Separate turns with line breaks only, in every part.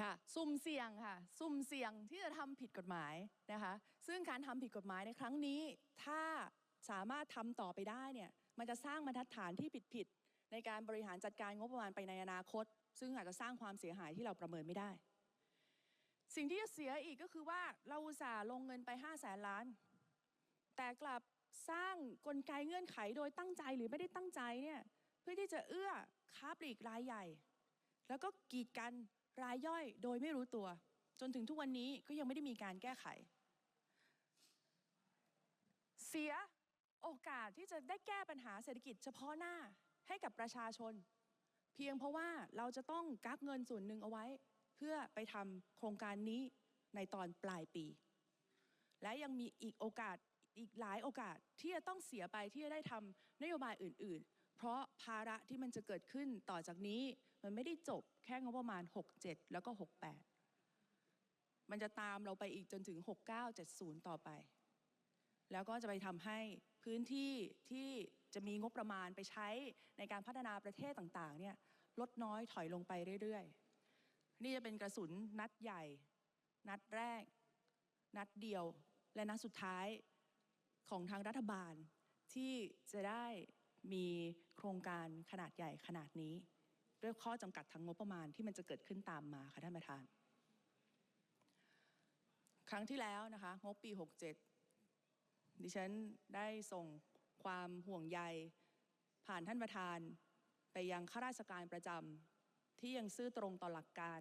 ค่ะสุ่มเสี่ยงค่ะ สุ่มเสี่ยงที่จะทำผิดกฎหมายนะคะ ซึ่งการทำผิดกฎหมายในครั้งนี้ ถ้าสามารถทำต่อไปได้เนี่ย มันจะสร้างบรรทัดฐานที่ผิดๆในการบริหารจัดการงบประมาณไปในอนาคต ซึ่งอาจจะสร้างความเสียหายที่เราประเมินไม่ได้ สิ่งที่จะเสียอีกก็คือว่าเราอุตส่าห์ลงเงินไป5 0 0แสนล้าน แต่กลับสร้างกลไกเงื่อนไขโดยตั้งใจหรือไม่ได้ตั้งใจเนี่ยเพื่อที่จะเอื้อค้าปลีกรายใหญ่ แล้วก็กีดกัน รายย่อยโดยไม่รู้ตัว จนถึงทุกวันนี้ก็ยังไม่ได้มีการแก้ไข เสียโอกาสที่จะได้แก้ปัญหาเศรษฐกิจเฉพาะหน้าให้กับประชาชน เพียงเพราะว่าเราจะต้องกักเงินส่วนหนึ่งเอาไว้ เพื่อไปทำโครงการนี้ในตอนปลายปี และยังมีอีกโอกาสอีกหลายโอกาสที่จะต้องเสียไปที่จะได้ทำนโยบายอื่น ๆ เพราะภาระที่มันจะเกิดขึ้นต่อจากนี้มันไม่ได้จบแค่งบประมาณ 67 แล้วก็ 68 มันจะตามเราไปอีกจนถึง 6970 ต่อไป แล้วก็จะไปทำให้พื้นที่ที่จะมีงบประมาณไปใช้ในการพัฒนาประเทศต่างๆเนี่ยลดน้อยถอยลงไปเรื่อยๆ นี่จะเป็นกระสุนนัดใหญ่ นัดแรก นัดเดียว และนัดสุดท้ายของทางรัฐบาลที่จะได้ มีโครงการขนาดใหญ่ขนาดนี้ ด้วยข้อจำกัดทางงบประมาณที่มันจะเกิดขึ้นตามมาค่ะท่านประธาน ครั้งที่แล้วนะคะงบปี 67 ดิฉันได้ส่งความห่วงใย ผ่านท่านประธานไปยังข้าราชการประจำที่ยังซื่อตรงต่อหลักการ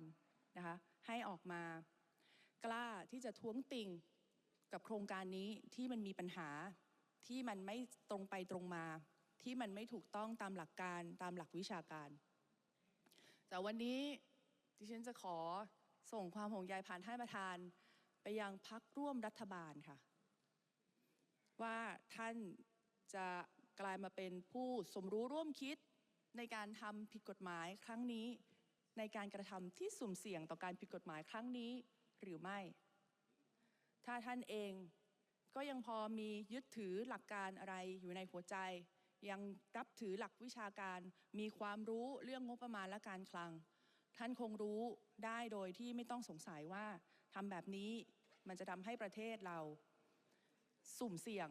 นะคะให้ออกมากล้าที่จะท้วงติงกับโครงการนี้ที่มันมีปัญหาที่มันไม่ตรงไปตรงมา ที่มันไม่ถูกต้องตามหลักการตามหลักวิชาการ แต่วันนี้ดิฉันจะขอส่งความห่วงใยผ่านท่านประธาน ไปยังพักร่วมรัฐบาลค่ะ ว่าท่านจะกลายมาเป็นผู้สมรู้ร่วมคิดในการทำผิดกฎหมายครั้งนี้ ในการกระทำที่สุ่มเสี่ยงต่อการผิดกฎหมายครั้งนี้หรือไม่ ถ้าท่านเองก็ยังพอมียึดถือหลักการอะไรอยู่ในหัวใจ ยังรับถือหลักวิชาการ มีความรู้เรื่องงบประมาณและการคลัง ท่านคงรู้ได้โดยที่ไม่ต้องสงสัยว่าทำแบบนี้มันจะทำให้ประเทศเรา สุ่มเสี่ยง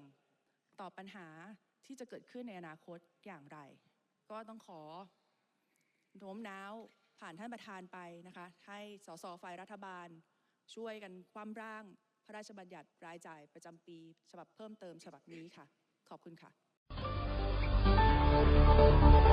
ต่อปัญหาที่จะเกิดขึ้นในอนาคตอย่างไร ก็ต้องขอโน้มน้าวผ่านท่านประธานไปนะคะให้สสฝ่ายรัฐบาล ช่วยกันความร่างพระราชบัญญัติรายจ่ายประจำปี ฉบับเพิ่มเติมฉบับนี้ค่ะ ขอบคุณค่ะ Thank you.